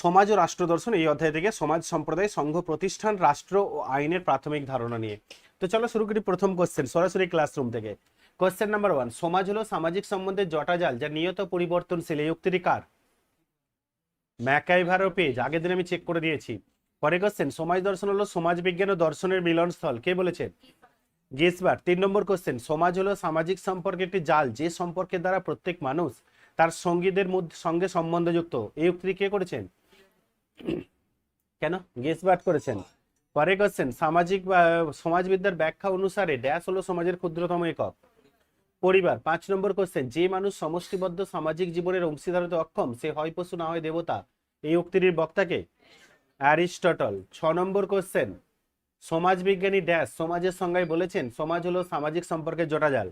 সমাজ ও রাষ্ট্র দর্শন এই অধ্যায় থেকে সমাজ সম্প্রদায়, সংঘ প্রতিষ্ঠান, রাষ্ট্র ও আইনের প্রাথমিক ধারণা নিয়ে। তো চলো শুরু করি প্রথম কোশ্চেন সরাসরি ক্লাসরুম থেকে। কোশ্চেন নাম্বার ওয়ান সমাজ হলো সামাজিক সম্বন্ধের জটাজাল যা নিয়ত পরিবর্তনশীল, এই উক্তিটি কার? ম্যাকাইভার পেজ, আগের দিন আমি চেক করে দিয়েছি। পরে কোশ্চেন সমাজ দর্শন হলো সমাজ বিজ্ঞান ও দর্শনের মিলনস্থল, কে বলেছেন গেসবার তিন নম্বর কোশ্চেন সমাজ হলো সামাজিক সম্পর্কের একটি জাল, যে সম্পর্কের দ্বারা প্রত্যেক মানুষ তার সঙ্গীদের মধ্যে সঙ্গে সম্বন্ধযুক্ত, এই উক্তিটি কে করেছেন? কেন? গেসবাট করেছেন। পরে কোশ্চেন সামাজিক বা সমাজবিদ্যার ব্যাখ্যা অনুসারে ড্যাশ হলো সমাজের ক্ষুদ্রতম একক। পরিবার, পাঁচ নম্বর কোশ্চেন যে মানুষ সমষ্টিবদ্ধ সামাজিক জীবনের অংশীদার হতে অক্ষম, সে হয় পশু না হয় দেবতা? এই উক্তিটির বক্তাকে? অ্যারিস্টটল। ছ নম্বর কোশ্চেন সমাজবিজ্ঞানী ড্যাশ সমাজের সংজ্ঞায় বলেছেন, সমাজ হলো সামাজিক সম্পর্কের জটাজাল।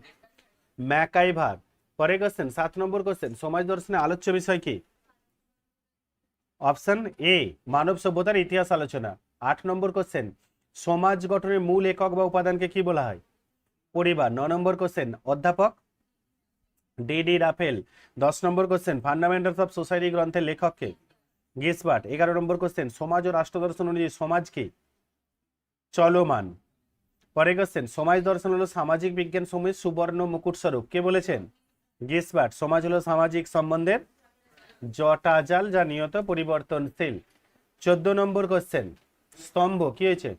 ম্যাকাইভার। পরে কোশ্চেন সাত নম্বর কোশ্চেন সমাজ দর্শনে আলোচ্য বিষয় কি? অপশন এ, মানব সভ্যতার ইতিহাস আলোচনা। আট নম্বর কোশ্চেন সমাজ গঠনের মূল একক বা উপাদানকে কি বলা হয়? পরিবার, ন নম্বর কোশ্চেন অধ্যাপক। ডি ডি রাফেল, দশ নম্বর কোশ্চেন ফান্ডামেন্টালস অফ সোসাইটি গ্রন্থের লেখককে। গিসবাট এগারো নম্বর কোশ্চেন সমাজ ও রাষ্ট্র দর্শন অনুযায়ী সমাজ কি? চলমান। পরে কোশ্চেন সমাজ দর্শন হলো সামাজিক বিজ্ঞান সমূহের সুবর্ণ মুকুট স্বরূপ কে বলেছেন? গিসবাট সমাজ হলো সামাজিক সম্বন্ধের জটাজাল যা নিয়ত পরিবর্তনশীল। চোদ্দ নম্বর কোশ্চেন স্তম্ভ, কি হয়েছে?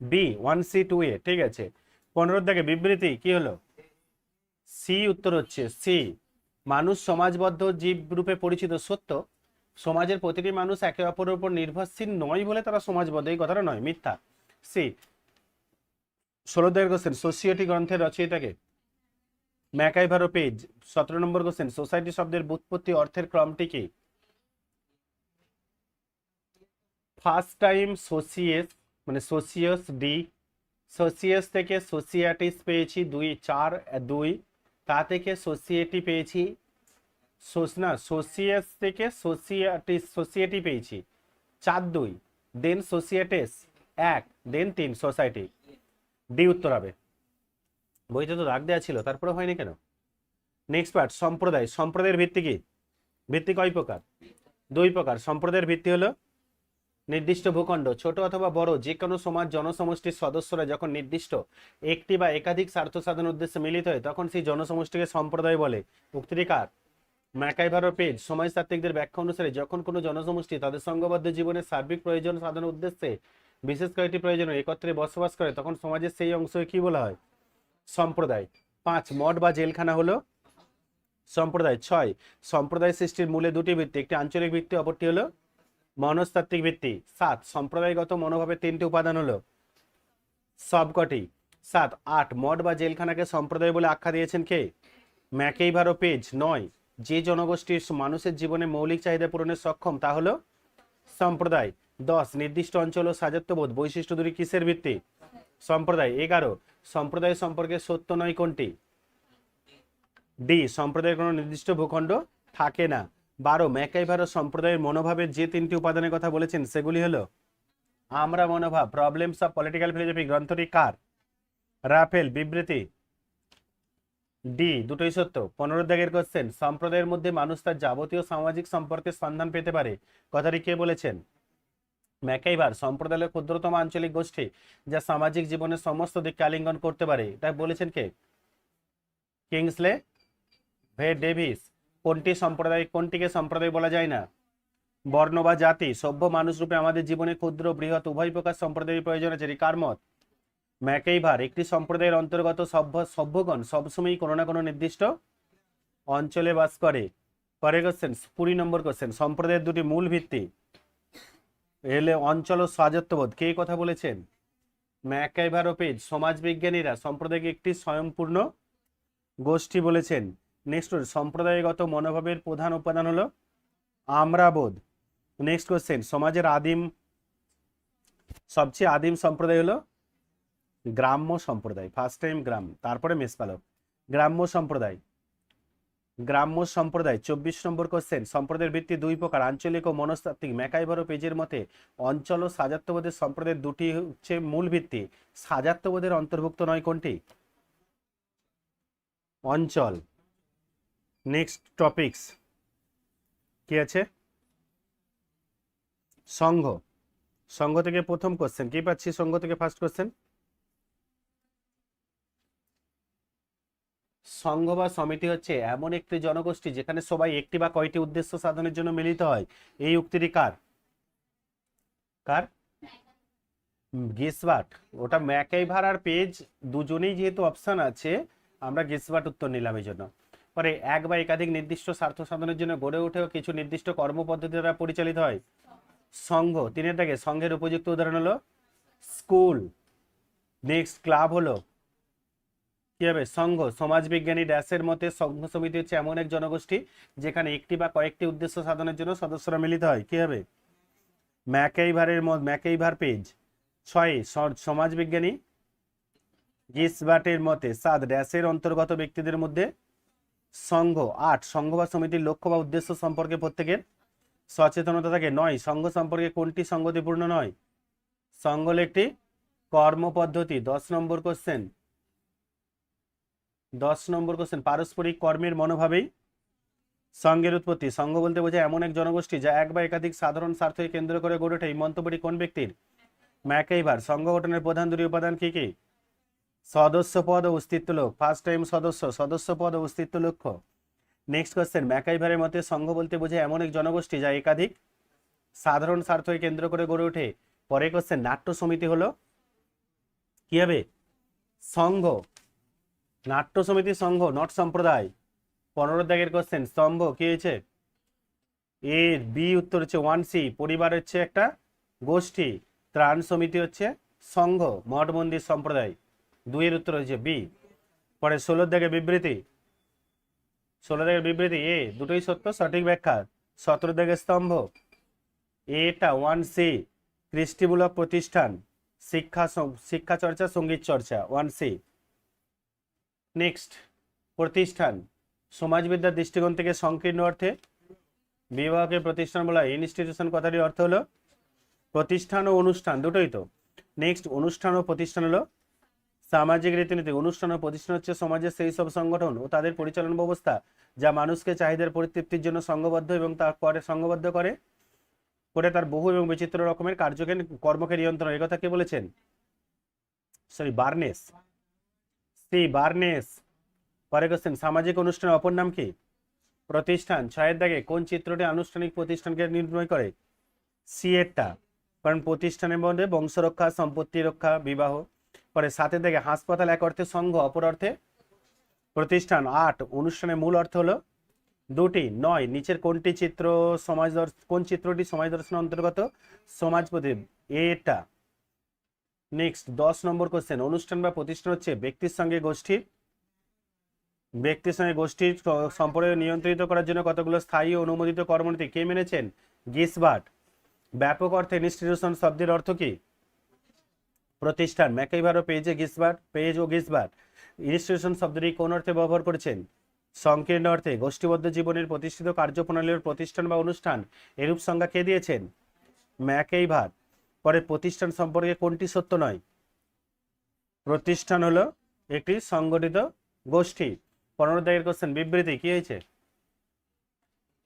B one C two A ঠিক আছে। পনেরো থেকে বিবৃতি, কি হলো? সি উত্তর হচ্ছে সি মানুষ সমাজবদ্ধ, জীব রূপে পরিচিত, সত্য। সমাজের প্রতিটি মানুষ একে অপরের উপর নির্ভরশীল নয় বলে তারা সমাজবদ্ধ, এই কথাটা নয়, মিথ্যা। সি ষোলো কোশ্চেন সোসিয়েটি গ্রন্থের রচয়িতাকে ম্যাকাইভারো পেজ সতেরো নম্বর কোশ্চেন, সোসাইটি শব্দের বুৎপত্তি অর্থের ক্রমটি কি? ফার্স্ট টাইম সোসিয়েস মানে সোসিয়াস ডি সোসিয়াস থেকে সোসিয়াটিস পেয়েছি দুই, চার, দুই, তা থেকে সোসিয়েটি পেয়েছি না সোসিয়াস থেকে সোসিয়াটিস সোসিয়েটি পেয়েছি, চার, দুই দেন সোসিয়েটেস এক দেন তিন সোসাইটি ডি উত্তর হবে। বইতে তো দাগ দেওয়া ছিল, তারপরে হয়নি কেন? নেক্সট পার্ট সম্প্রদায়। সম্প্রদায়ের ভিত্তি কি? ভিত্তি কয় প্রকার? দুই প্রকার। সম্প্রদায়ের ভিত্তি হলো নির্দিষ্ট ভূখণ্ড, ছোট অথবা বড় যে কোনো সমাজ, জনসমষ্টির সদস্যরা যখন নির্দিষ্ট একটি বা একাধিক স্বার্থ সাধন উদ্দেশ্যে মিলিত হয়, তখন সেই জনসমষ্টিকে সম্প্রদায় বলে। উক্তিটি কার? ম্যাকাইভারো পেজ, সমাজতাত্ত্বিকদের ব্যাখ্যা অনুসারে যখন কোনো জনসমষ্টি তাদের সংঘবদ্ধ জীবনের সার্বিক প্রয়োজন সাধন উদ্দেশ্যে বিশেষ কয়েকটি প্রয়োজনে একত্রে বসবাস করে, তখন সমাজের সেই অংশকে কি বলা হয়? সম্প্রদায়। পাঁচ, মঠ বা জেলখানা হলো সম্প্রদায়। ছয়, সম্প্রদায় সৃষ্টির মূলে দুটি ভিত্তি, একটি আঞ্চলিক ভিত্তি, অপরটি হলো মনস্তাত্ত্বিক ভিত্তি। সাত, সম্প্রদায়গত মনোভাবের তিনটি উপাদান হলো সবকটি। সাত, আট, মঠ বা জেলখানাকে সম্প্রদায় বলে আখ্যা দিয়েছেন কে? ম্যাকেইভারো পেজ নয়, যে জনগোষ্ঠীর মানুষের জীবনে মৌলিক চাহিদা পূরণে সক্ষম, তা হলো সম্প্রদায়। দশ, নির্দিষ্ট অঞ্চল ও সাজত্ববোধ বৈশিষ্ট্য দুটি কিসের ভিত্তি? সম্প্রদায়, এগারো। সম্প্রদায় সম্পর্কে সত্য নয় কোনটি? ডি, সম্প্রদায়ের কোনো নির্দিষ্ট ভূখণ্ড থাকে না। বারো ম্যাকাইভারো সম্প্রদায়ের মনোভাবের যে তিনটি উপাদানের কথা বলেছেন, সেগুলি হলো আমরা মনোভাব প্রবলেমস অফ পলিটিক্যাল ফিলোসফি গ্রন্থটি কার? রাফেল, বিবৃতি। ডি, দুটোই সত্য। পনেরো দাগের কোশ্চেন সম্প্রদায়ের মধ্যে মানুষ তার যাবতীয় সামাজিক সম্পর্কের সন্ধান পেতে পারে। কথাটি কে বলেছেন? ম্যাকাইভার সম্প্রদায়ের ক্ষুদ্রতম আঞ্চলিক গোষ্ঠী যা সামাজিক জীবনের সমস্ত দিককে আলিঙ্গন করতে পারে এটা বলেছেন কে? কিংসলে? ভে ডেভিস। কোনটি সম্প্রদায় কোনটিকে সম্প্রদায় বলা যায় না। বর্ণ বা জাতি, সভ্য মানুষ রূপে আমাদের জীবনে ক্ষুদ্র, বৃহৎ, উভয় প্রকার সম্প্রদায়ের প্রয়োজন আছে। কার মত? ম্যাকেইভার একটি সম্প্রদায়ের অন্তর্গত সভ্য, সভ্যগণ সবসময়ই কোনো না কোনো নির্দিষ্ট অঞ্চলে বাস করে। পরে কোশ্চেন কুড়ি নম্বর কোশ্চেন সম্প্রদায়ের দুটি মূল ভিত্তি। এলে অঞ্চল ও স্বাজত্ববোধ কে কথা বলেছেন? ম্যাকাইভার ও পেজ, সমাজবিজ্ঞানীরা, সম্প্রদায়কে একটি স্বয়ংপূর্ণ গোষ্ঠী বলেছেন। নেক্সট সম্প্রদায়গত মনোভাবের প্রধান উপাদান হলো আমরাবোধ। নেক্সট কোশ্চেন, সমাজের আদিম, সবচেয়ে আদিম সম্প্রদায় হলো গ্রাম্য সম্প্রদায় ফার্স্ট টাইম গ্রাম, তারপরে মেষপালক। গ্রাম্য সম্প্রদায় গ্রাম্য সম্প্রদায়, চব্বিশ নম্বর কোশ্চেন সম্প্রদায়ের ভিত্তি দুই প্রকার, আঞ্চলিক ও মনস্তাত্ত্বিক। ম্যাকাইভারো পেজের মতে, অঞ্চল ও সাজাত্যবোধের সম্প্রদায়ের দুটি হচ্ছে মূল ভিত্তি। সাজাত্যবোধের অন্তর্ভুক্ত নয় কোনটি? অঞ্চল। নেক্সট টপিকস কি আছে? সংঘ সংঘ থেকে প্রথম কোশ্চেন কি পাচ্ছি সংঘ থেকে ফার্স্ট কোশ্চেন সংঘ বা সমিতি হচ্ছে এমন একটি জনগোষ্ঠী যেখানে সবাই একটি বা কয়টি উদ্দেশ্য সাধনের জন্য মিলিত হয়। এই উক্তিটি কার? কার? গিসবাট ওটা ম্যাকাইভার আর পেজ দুজনেই যেহেতু অপশান আছে, আমরা গিসবাট উত্তর নিলাম এই জন্য। পরে এক বা একাধিক নির্দিষ্ট স্বার্থ সাধনের জন্য গড়ে ওঠেও কিছু নির্দিষ্ট কর্মপদ্ধতি দ্বারা পরিচালিত হয়। সংঘ তিনের দাগে সংঘের উপযুক্ত উদাহরণ হলো স্কুল নেক্সট ক্লাব হলো কি হবে সংঘ সমাজবিজ্ঞানী ড্যাশের মতে সংঘ সমিতি হচ্ছে এমন এক জনগোষ্ঠী যেখানে একটি বা কয়েকটি উদ্দেশ্য সাধনের জন্য সদস্যরা মিলিত হয়। কি হবে ম্যাকেইভারের ম্যাকেইভার পেজ। ছয় সমাজবিজ্ঞানী গিসবাটের মতে সাত ড্যাশের অন্তর্গত ব্যক্তিদের মধ্যে সংঘ আট সংঘ বা সমিতির লক্ষ্য বা উদ্দেশ্য সম্পর্কে প্রত্যেকের সচেতনতা থাকে। নয় সংঘ সম্পর্কে কোনটি সঙ্গতিপূর্ণ নয়? সংঘ একটি কর্মপদ্ধতি। দশ নম্বর কোশ্চেন দশ নম্বর কোশ্চেন পারস্পরিক কর্মের মনোভাবেই সংঘের উৎপত্তি। সঙ্গ বলতে বোঝায় এমন এক জনগোষ্ঠী যা এক বা একাধিক সাধারণ স্বার্থকে কেন্দ্র করে গড়ে ওঠে। এই মন্তব্যটি কোন ব্যক্তির? ম্যাকেইভার সংঘ গঠনের প্রধান দুটি উপাদান কি কি? সদস্য পদ অস্তিত্ব লোক। ফার্স্ট টাইম সদস্য। সদস্য পদ ও অস্তিত্ব লক্ষ্য। নেক্সট কোশ্চেন ম্যাকাইভারের মতে সংঘ বলতে বোঝায় এমন এক জনগোষ্ঠী যা একাধিক সাধারণ স্বার্থকে কেন্দ্র করে গড়ে ওঠে। পরে কোশ্চেন নাট্য সমিতি হলো কি হবে সংঘ নাট্য সমিতি সংঘ, নট সম্প্রদায়। পনেরো দাগের কোশ্চেন স্তম্ভ, কি হয়েছে? এ বি উত্তর হচ্ছে ওয়ান সি পরিবার হচ্ছে একটা গোষ্ঠী। ত্রাণ সমিতি হচ্ছে সংঘ, মঠ মন্দির সম্প্রদায়। দুইয়ের উত্তর হচ্ছে বি পরে ষোলোর দাগে বিবৃতি। ষোলো দাগের বিবৃতি এ দুটোই সত্য, সঠিক ব্যাখ্যা। সতেরো দাগের স্তম্ভ। এটা ওয়ান সি কৃষ্টিমূলক প্রতিষ্ঠান। শিক্ষা শিক্ষা চর্চা, সংগীত চর্চা ওয়ান সি নেক্সট প্রতিষ্ঠান সমাজবিদ্যার দৃষ্টিকোণ থেকে সংকীর্ণ অর্থে। বিবাহকে প্রতিষ্ঠান বলা ইনস্টিটিউশন কথাটির অর্থ হলো প্রতিষ্ঠান ও অনুষ্ঠান, দুটোই তো। নেক্সট অনুষ্ঠান ও প্রতিষ্ঠান হলো সামাজিক রীতিনীতি। অনুষ্ঠান ও প্রতিষ্ঠান হচ্ছে সমাজের সেই সব সংগঠন ও তাদের পরিচালন ব্যবস্থা যা মানুষকে চাহিদার পরিতৃপ্তির জন্য সংঘবদ্ধ এবং তা করে সংঘবদ্ধ করে। করে তার বহু এবং বিচিত্র রকমের কার্যকে কর্মকে নিয়ন্ত্রণ এই কথা কে বলেছেন? Sorry Barnes C Barnes. পরে কোশ্চেন সামাজিক অনুষ্ঠানের অপর নাম কি? প্রতিষ্ঠান, ছয়ের দাগে কোন চিত্রটি আনুষ্ঠানিক প্রতিষ্ঠানকে নির্ণয় করে? সি এরটা কারণ প্রতিষ্ঠানের মধ্যে বংশরক্ষা সম্পত্তি রক্ষা, বিবাহ। পরে সাথে থেকে হাসপাতাল এক অর্থে সংঘ, অপর অর্থে প্রতিষ্ঠান। আট, অনুষ্ঠানের মূল অর্থ হলো দুটি, নয়, নিচের কোনটি চিত্র সমাজ কোন চিত্রটি সমাজ দর্শনের অন্তর্গত? সমাজপতি এটা নেক্সট দশ নম্বর কোশ্চেন অনুষ্ঠান বা প্রতিষ্ঠান হচ্ছে ব্যক্তির সঙ্গে গোষ্ঠীর। ব্যক্তির সঙ্গে গোষ্ঠীর সম্পর্ক নিয়ন্ত্রিত করার জন্য কতগুলো স্থায়ী অনুমোদিত কর্মনীতি কে মেনেছেন? গিসবাট ব্যাপক অর্থে ইনস্টিটিউশন শব্দের অর্থ কি? প্রতিষ্ঠান। ম্যাকাইভার ও পেজে গিসবাট পেজ ও গিসবাট ইনস্টিটিউশন শব্দটি কোন অর্থে ব্যবহার করেছেন? সংকীর্ণ অর্থে গোষ্ঠীবদ্ধ জীবনের প্রতিষ্ঠিত কার্যপ্রণালীর প্রতিষ্ঠান বা অনুষ্ঠান, এরূপ সংজ্ঞা কে দিয়েছেন? ম্যাকেইভার। পরে প্রতিষ্ঠান সম্পর্কে কোনটি সত্য নয়? প্রতিষ্ঠান হলো একটি সংগঠিত গোষ্ঠী। পনেরো দাগের কোশ্চেন বিবৃতি, কি হয়েছে?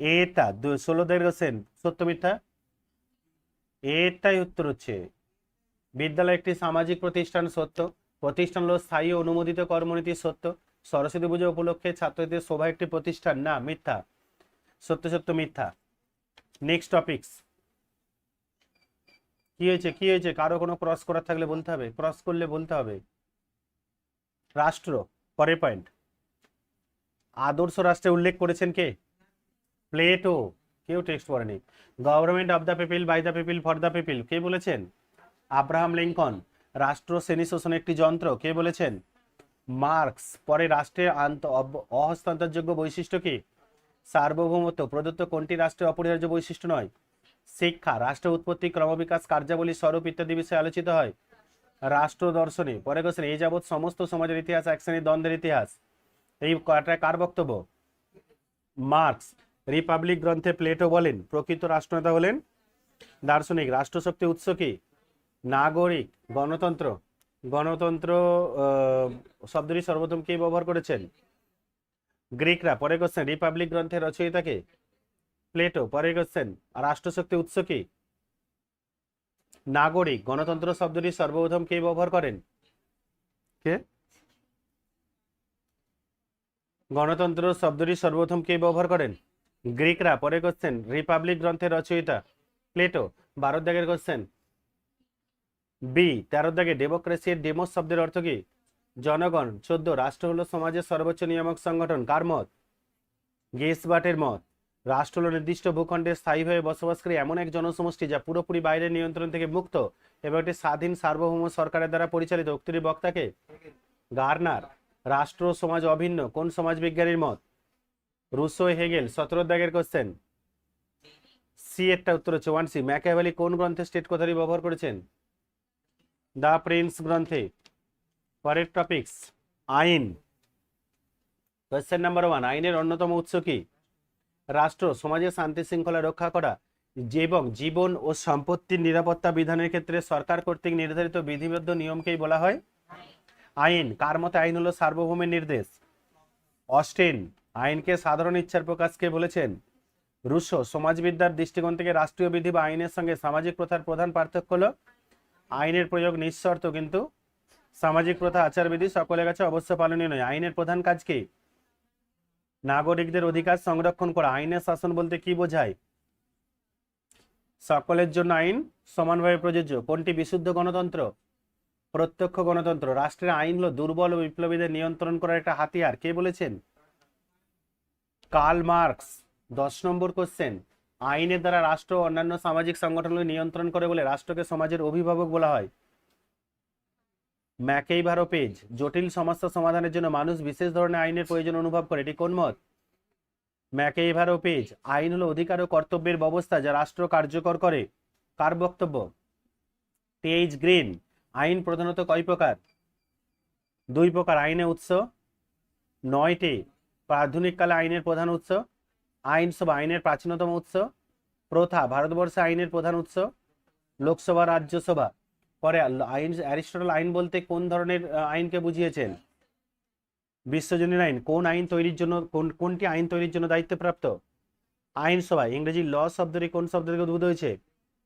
এটা ষোলো দাগের কোশ্চেন সত্য মিথ্যা? এটাই উত্তর হচ্ছে। বিদ্যালয় একটি সামাজিক প্রতিষ্ঠান, সত্য। প্রতিষ্ঠান হলো স্থায়ী অনুমোদিত কর্মনীতি, সত্য। সরস্বতী পুজো উপলক্ষে ছাত্রদের শোভা একটি প্রতিষ্ঠান, না, মিথ্যা। সত্য সত্য, মিথ্যা। নেক্সট টপিকস কি হয়েছে কি হয়েছে? কারও কোনো ক্রস করার থাকলে বলতে হবে? ক্রস করলে বলতে হবে? রাষ্ট্র, পরের পয়েন্ট আদর্শ রাষ্ট্রে উল্লেখ করেছেন কে? প্লেটো। কেউ টেক্সট করেনি government of the people by the people for the people কে বলেছেন? Abraham Lincoln. রাষ্ট্র শ্রেণি শোষণ একটি যন্ত্র। কে বলেছেন? মার্কস। পরে রাষ্ট্রের আন্ত অহস্তান্তরযোগ্য বৈশিষ্ট্য কি? সার্বভৌমত্ব। প্রদত্ত কোনটি রাষ্ট্রের অপরিহার্য বৈশিষ্ট্য নয়? শিক্ষা, রাষ্ট্র উৎপত্তি, ক্রমবিকাশ, কার্যাবলী স্বরূপ ইত্যাদি বিষয়ে আলোচিত হয়। রাষ্ট্র দর্শনে, পরে কোশ্চেন এই যাবৎ সমস্ত সমাজের ইতিহাস, এক শ্রেণির দ্বন্দ্বের ইতিহাস। এই কার বক্তব্য? মার্কস, রিপাবলিক গ্রন্থে প্লেটো বলেন, প্রকৃত রাষ্ট্রনেতা হলেন দার্শনিক, রাষ্ট্রশক্তি উৎস কি? নাগরিক, গণতন্ত্র। গণতন্ত্র শব্দটি সর্বপ্রথম কে ব্যবহার করেছেন? গ্রিকরা, পরে কোশ্চেন রিপাবলিক গ্রন্থের রচয়িতাকে প্লেটো পরে কোশ্চেন রাষ্ট্রশক্তি উৎস কি? নাগরিক, গণতন্ত্র শব্দটি সর্বপ্রথম কে ব্যবহার করেন? কে? গণতন্ত্র শব্দটি সর্বপ্রথম কে ব্যবহার করেন? গ্রিকরা পরে কোশ্চেন রিপাবলিক গ্রন্থের রচয়িতা, প্লেটো, বারো দাগের কোশ্চেন বি, তেরো দাগে ডেমোক্রেসি এর ডেমোস শব্দের অর্থ কি? জনগণ, চোদ্দ, রাষ্ট্র হলো সমাজের সর্বোচ্চ নিয়ামক সংগঠন, কার মত? গেসবাটের মত। রাষ্ট্র হল নির্দিষ্ট ভূখণ্ডে স্থায়ীভাবে বসবাসকারী এমন এক জনসমষ্টি যা পুরোপুরি বাইরের নিয়ন্ত্রণ থেকে মুক্ত এবং একটি স্বাধীন সার্বভৌম সরকারের দ্বারা পরিচালিত। উক্তির বক্তাকে, গার্নার, রাষ্ট্র সমাজ অভিন্ন, কোন সমাজবিজ্ঞানীর মত? রুসো হেগেল, সতেরো দাগের কোশ্চেন সি একটা উত্তর হচ্ছে ওয়ান সি ম্যাকাভ্যালি কোন গ্রন্থে স্টেট কথাটি ব্যবহার করেছেন? দ্য প্রিন্স গ্রন্থে। পরের টপিক্স আইন। কোয়েশ্চেন নাম্বার ওয়ান আইনের অন্যতম উৎস কি? রাষ্ট্র, সমাজে শান্তি শৃঙ্খলা রক্ষা করা এবং জীবন ও সম্পত্তির নিরাপত্তা বিধানের ক্ষেত্রে সরকার কর্তৃক নির্ধারিত বিধিবদ্ধ নিয়মকেই বলা হয় আইন। কার মতে আইন হলো সার্বভৌমের নির্দেশ? অস্টিন, আইনকে সাধারণ ইচ্ছার প্রকাশকে বলেছেন। রুশো, সমাজবিদ্যার দৃষ্টিকোণ থেকে রাষ্ট্রীয় বিধি বা আইনের সঙ্গে সামাজিক প্রথার প্রধান পার্থক্য হলো আইনের প্রয়োগ নিঃশর্ত, কিন্তু সামাজিক প্রথা, আচারবিধি সকলের কাছে অবশ্য পালনীয় নয়। আইনের প্রধান কাজ কি? নাগরিকদের অধিকার সংরক্ষণ করা, আইনের শাসন বলতে কি বোঝায়? সকলের জন্য আইন সমানভাবে প্রযোজ্য। কোনটি বিশুদ্ধ গণতন্ত্র? প্রত্যক্ষ গণতন্ত্র। রাষ্ট্রের আইন হলো দুর্বল ও বিপ্লবীদের নিয়ন্ত্রণ করার একটা হাতিয়ার। কে বলেছেন? Karl Marx. দশ নম্বর কোশ্চেন। আইনের দ্বারা রাষ্ট্র অন্যান্য সামাজিক সংগঠনগুলি নিয়ন্ত্রণ করে বলে রাষ্ট্রকে সমাজের অভিভাবক বলা হয়। ম্যাকেইভারো পেজ, জটিল সমস্যা সমাধানের জন্য মানুষ বিশেষ ধরনের আইনের প্রয়োজন অনুভব করে, এটি কোন মত? ম্যাকেইভারো পেজ, আইন হলো অধিকার ও কর্তব্যের ব্যবস্থা যা রাষ্ট্র কার্যকর করে। কার বক্তব্য? তেইজ গ্রিন, আইন প্রধানত কয় প্রকার? দুই প্রকার আইনের উৎস। নয়টি আধুনিককালে আইনের প্রধান উৎস। আইনসভা আইনের প্রাচীনতম উৎস। প্রথা, ভারতবর্ষে আইনের প্রধান উৎস। লোকসভা, রাজ্যসভা। পরে আইন, অ্যারিস্টটল আইন বলতে কোন ধরনের আইনকে বুঝিয়েছেন? বিশ্বজনীন আইন। কোন আইন তৈরির জন্য, কোন, কোনটি আইন তৈরির জন্য দায়িত্বপ্রাপ্ত? আইনসভা ইংরেজি ল শব্দটি কোন শব্দ থেকে উদ্ভূত হয়েছে?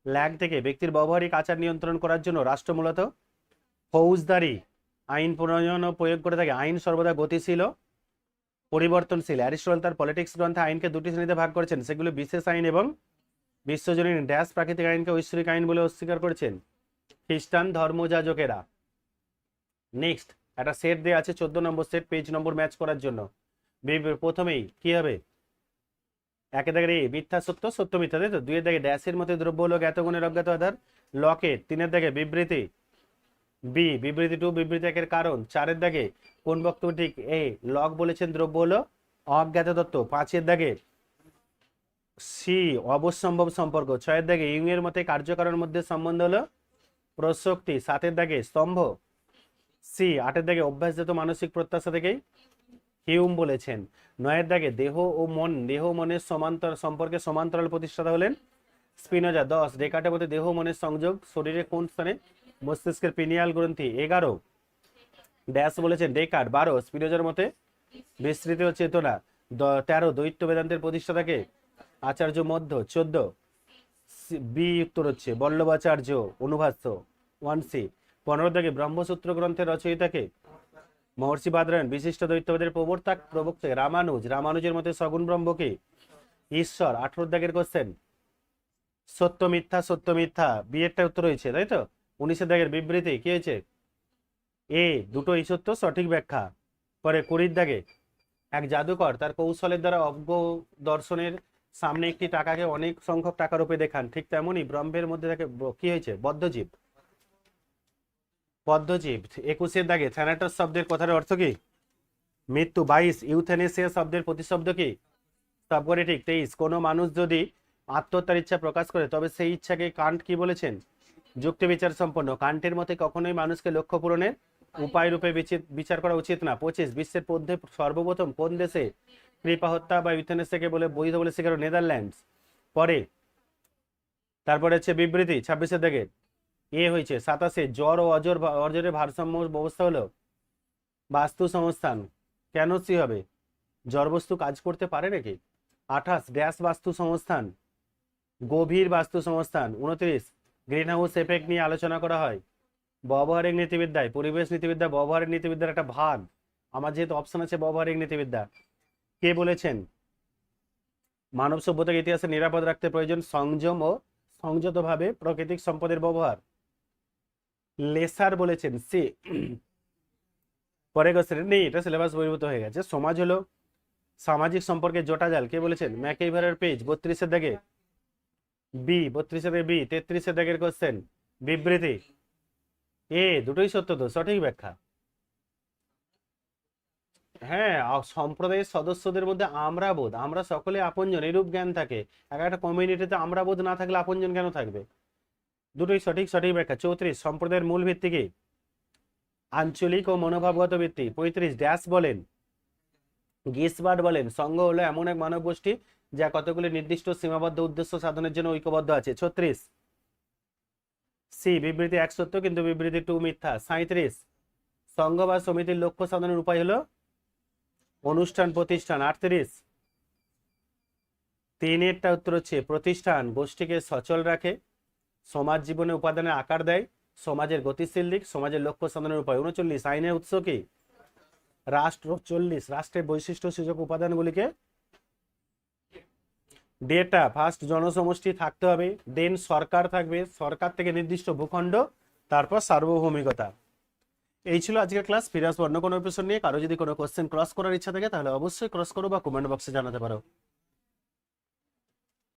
ল্যাগ থেকে ব্যক্তির ব্যবহারিক আচার নিয়ন্ত্রণ করার জন্য রাষ্ট্র মূলত? ফৌজদারি। আইন প্রণয়ন ও প্রয়োগ করে থাকে। আইন সর্বদা গতিশীল পরিবর্তনশীল। অ্যারিস্টটল তার পলিটিক্স গ্রন্থে আইনকে দুটি শ্রেণীতে ভাগ করেছেন। সেগুলো বিশেষ আইন এবং বিশ্বজনীন ড্যাশ প্রাকৃতিক আইনকে ঐশ্বরিক আইন বলে অস্বীকার করেছেন। খ্রিস্টান ধর্মযাজকেরা। নেক্সট একটা সেট দেওয়া আছে চোদ্দ নম্বর সেট পেজ নম্বর ম্যাচ করার জন্য। প্রথমেই কি হবে? একে দাগের এ, মিথ্যা সত্য সত্য মিথ্যা, তাই তো? দুইয়ের দাগে ড্যাশের মধ্যে দ্রব্য হলো জ্ঞাত গুণের অজ্ঞাত আধার লকেট তিনের দাগে বিবৃতি। বি বিবৃতি টু বিবৃতি একের কারণ। চারের দাগে, কোন বক্তব্য ঠিক? এ লক বলেছেন দ্রব্য হলো অজ্ঞাত তত্ত্ব। পাঁচের দাগে সি অবশ্যম্ভব সম্পর্ক। ছয়ের দাগে ইং এর মতে কার্যকরের মধ্যে সম্বন্ধ হলো প্রসক্তি, সাতের দাগে স্তম্ভ। সি, আটের দাগে অভ্যাসজাত মানসিক প্রত্যাশা থেকেই হিউম বলেছেন। নয়ের দাগে দেহ ও মন, দেহ মনের সমান্তর সম্পর্কে সমান্তরাল প্রতিষ্ঠাতা হলেন স্পিনোজা। দশ ডেকার্টের মধ্যে দেহ মনের সংযোগ, শরীরে কোন স্থানে? মস্তিষ্কের পিনিয়াল গ্রন্থি, এগারো। ড্যাশ বলেছেন, ডেকার্ট, বারো। স্পিনোজার মতে বিস্তৃত চেতনা তেরো। দৈত্য বেদান্তের প্রতিষ্ঠাতাকে আচার্য মধ্য, চোদ্দ। বি উত্তর হচ্ছে, বল্লভাচার্য অনুভাষ্য ওয়ান সি। পনেরো থেকে ব্রহ্মসূত্র গ্রন্থের রচয়িতাকে মহর্ষি বাদরায়ণ, বিশিষ্ট দৈত্যবাদের প্রবর্তক, প্রবক্তা রামানুজ। রামানুজের মতে সগুণ ব্রহ্মকে ঈশ্বর, আঠারো দাগের কোশ্চেন সত্য মিথ্যা সত্য মিথ্যা বিয়েরটা উত্তর হয়েছে, তাই তো? উনিশের দাগের বিবৃতি কি হয়েছে? এ দুটোই সত্য সঠিক ব্যাখ্যা। পরে কুড়ির দাগে এক জাদুকর তার কৌশলের দ্বারা অজ্ঞ দর্শনের সামনে একটি টাকাকে অনেক সংখ্যক টাকা রূপে দেখান। ঠিক তেমনই ব্রহ্মের মধ্যে তাকে কি হয়েছে? বদ্ধজীব। বদ্ধজীব, একুশের দাগে, থ্যানাটস শব্দের কথার অর্থ কি? মৃত্যু। বাইশ, ইউথেনেসিয়া শব্দের প্রতিশব্দ কি? সবকটি ঠিক। তেইশ, কোনো মানুষ যদি আত্মহত্যার ইচ্ছা প্রকাশ করে, তবে সেই ইচ্ছাকে কান্ট কি বলেছেন? যুক্তি বিচার সম্পন্ন। কান্টের মতে কখনোই মানুষকে লক্ষ্য পূরণের উপায় রূপে বিচি- বিচার করা উচিত না। পঁচিশ, বিশ্বের মধ্যে সর্বপ্রথম কোন দেশে কৃপা হত্যা বা ইউথেনেসিয়াকে বলে বৈধ বলে স্বীকার নেদারল্যান্ডস। পরে, তারপরে হচ্ছে বিবৃতি, ছাব্বিশে দিকে এ হয়েছে, সাতাশে, জ্বর ও অজর অজরের ভারসাম্য ব্যবস্থা হলো বাস্তু সংস্থান। কেন সি হবে? জড়বস্তু কাজ করতে পারে নাকি? আঠাশ, ড্যাশ বাস্তু সংস্থান। গভীর বাস্তু সংস্থান। উনত্রিশ গ্রিন হাউস এফেক্ট নিয়ে আলোচনা করা হয়। ব্যবহারিক নীতিবিদ্যায়, পরিবেশ নীতিবিদ্যা, ব্যবহারিক নীতিবিদ্যার একটা ভাগ। আমার যেহেতু অপশন আছে ব্যবহারিক নীতিবিদ্যা কে বলেছেন? মানব সভ্যতার ইতিহাসে নিরাপদ রাখতে প্রয়োজন সংযম ও সংযতভাবে প্রাকৃতিক সম্পদের ব্যবহার। লেসার বলেছেন, সে পরে কোশ্চেন নেই, এটা সিলেবাস বহির্ভূত হয়ে গেছে। সমাজ হলো সামাজিক সম্পর্কে জোটা জাল কে বলেছেন? ম্যাকেইভারের পেজ, বত্রিশের দাগে বি বত্রিশের দাগে বি তেত্রিশের দাগের কোশ্চেন বিবৃতি। এ, দুটোই সত্য তো, সঠিক ব্যাখ্যা। হ্যাঁ সম্প্রদায়ের সদস্যদের মধ্যে আমরা বোধ আমরা সকলে আপনজন, এরূপ জ্ঞান থাকে। এক একটা কমিউনিটিতে আমরা বোধ না থাকলে আপনজন কেন থাকবে? দুটোই সঠিক সঠিক ব্যাখ্যা। চৌত্রিশ, সম্প্রদায়ের মূল ভিত্তি কি? আঞ্চলিক ও মনোভাবগত ভিত্তি। পঁয়ত্রিশ, ড্যাশ বলেন। গিসবার্ড বলেন সংঘ হলো এমন এক মানব গোষ্ঠী যা কতগুলি নির্দিষ্ট সীমাবদ্ধ উদ্দেশ্য সাধনের জন্য ঐক্যবদ্ধ আছে। ছত্রিশ, সি, বিবৃতি এক সত্য, কিন্তু বিবৃতি টু মিথ্যা। সাঁত্রিশ সংঘ বা সমিতির লক্ষ্য সাধনের উপায় হলো অনুষ্ঠান, প্রতিষ্ঠান, আটত্রিশ। তিনেরটা উত্তর হচ্ছে, প্রতিষ্ঠান গোষ্ঠীকে সচল রাখে, সমাজ জীবনে উপাদানের আকার দেয়, সমাজের গতিশীল দিক, সমাজের লক্ষ্য সাধনের উপায়। উনচল্লিশ, আইনের উৎস কি? রাষ্ট্র, চল্লিশ, রাষ্ট্রের বৈশিষ্ট্য, সূচক উপাদানগুলিকে। ডেটা, ফার্স্ট জনসমষ্টি থাকতে হবে, দেন সরকার থাকবে, সরকার থেকে নির্দিষ্ট ভূখণ্ড, তারপর সার্বভৌমিকতা। এই ছিল আজকের ক্লাস। ফিরে আসব অন্য কোনো এপিসোড নিয়ে। কারও যদি কোনো কোশ্চেন ক্রস করার ইচ্ছা থাকে, তাহলে অবশ্যই ক্রস করো বা কমেন্ট বক্সে জানাতে পারো।